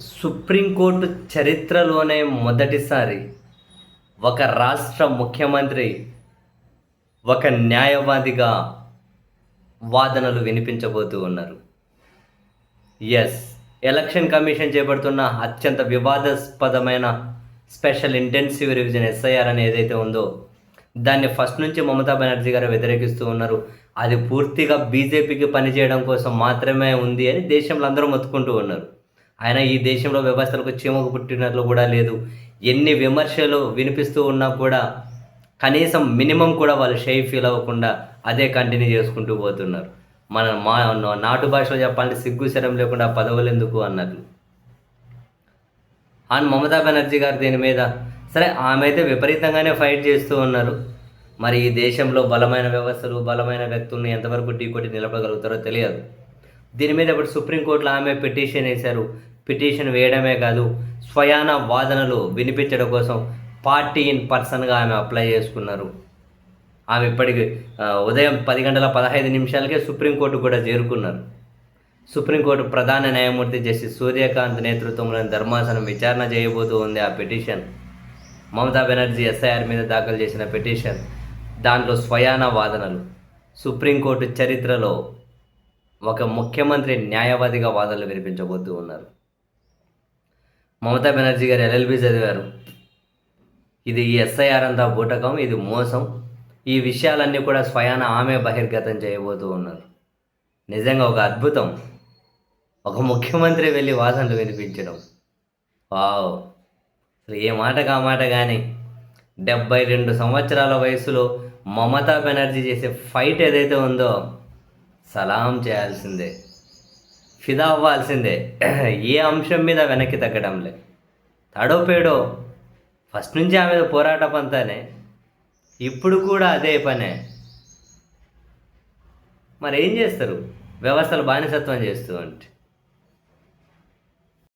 Supreme court చరిత్రలోనే మొదటిసారి ఒక రాష్ట్ర ముఖ్యమంత్రి ఒక న్యాయవాదిగా వాదనలు వినిపించబోతూ ఉన్నారు. ఎస్ ఎలక్షన్ కమిషన్ చేపడుతున్న అత్యంత వివాదాస్పదమైన స్పెషల్ ఇంటెన్సివ్ రివిజన్ ఎస్ఐఆర్ అని ఏదైతే ఉందో దాన్ని ఫస్ట్ నుంచి మమతా బెనర్జీ గారు వ్యతిరేకిస్తూ ఉన్నారు. అది పూర్తిగా బీజేపీకి పనిచేయడం కోసం మాత్రమే ఉంది అని దేశంలో అందరూ మొత్తుకుంటూ ఉన్నారు. ఆయన ఈ దేశంలో వ్యవస్థలకు చీమకు పుట్టినట్లు కూడా లేదు. ఎన్ని విమర్శలు వినిపిస్తూ ఉన్నా కూడా కనీసం మినిమం కూడా వాళ్ళు షై ఫీల్ అవ్వకుండా అదే కంటిన్యూ చేసుకుంటూ పోతున్నారు. మన మా నాటు భాషలో చెప్పాలంటే సిగ్గు శరం లేకుండా పదవులు ఎందుకు అన్నట్లు. అండ్ మమతా బెనర్జీ గారు దీని మీద సరే ఆమె అయితే విపరీతంగానే ఫైట్ చేస్తూ ఉన్నారు. మరి ఈ దేశంలో బలమైన వ్యవస్థలు బలమైన వ్యక్తులను ఎంతవరకు ఢీకొట్టి నిలబడగలుగుతారో తెలియదు. దీని మీద ఇప్పుడు సుప్రీంకోర్టులో ఆమె పిటిషన్ వేశారు. పిటిషన్ వేయడమే కాదు స్వయాన వాదనలు వినిపించడం కోసం పార్టీ ఇన్ పర్సన్గా ఆమె అప్లై చేసుకున్నారు. ఆమె ఇప్పటికి ఉదయం పది గంటల పదహైదు నిమిషాలకే సుప్రీంకోర్టు కూడా చేరుకున్నారు. సుప్రీంకోర్టు ప్రధాన న్యాయమూర్తి జస్టిస్ సూర్యకాంత్ నేతృత్వంలోని ధర్మాసనం విచారణ చేయబోతూ ఉంది ఆ పిటిషన్. మమతా బెనర్జీ ఎస్ఐఆర్ మీద దాఖలు చేసిన పిటిషన్. దాంట్లో స్వయాన వాదనలు. సుప్రీంకోర్టు చరిత్రలో ఒక ముఖ్యమంత్రి న్యాయవాదిగా వాదనలు వినిపించబోతూ ఉన్నారు. మమతా బెనర్జీ గారు ఎల్ఎల్బి చదివారు. ఇది ఈ ఎస్ఐఆర్ అంతా బూటకం ఇది మోసం. ఈ విషయాలన్నీ కూడా స్వయాన ఆమె బహిర్గతం చేయబోతూ ఉన్నారు నిజంగా ఒక అద్భుతం. ఒక ముఖ్యమంత్రి వెళ్ళి వాసనలు వినిపించడం. వావ్. అసలు ఏ మాట కా మాట కానీ డెబ్బై రెండు సంవత్సరాల వయసులో మమతా బెనర్జీ చేసే ఫైట్ ఏదైతే ఉందో సలాం చేయాల్సిందే. ఫిదా అవ్వాల్సిందే. ఏ అంశం మీద వెనక్కి తగ్గడంలే తడో పేడో ఫస్ట్ నుంచి ఆమె పోరాట పంతానే. ఇప్పుడు కూడా అదే పనే. మరి ఏం చేస్తారు? వ్యవస్థలు బానిసత్వం చేస్తూ అంటే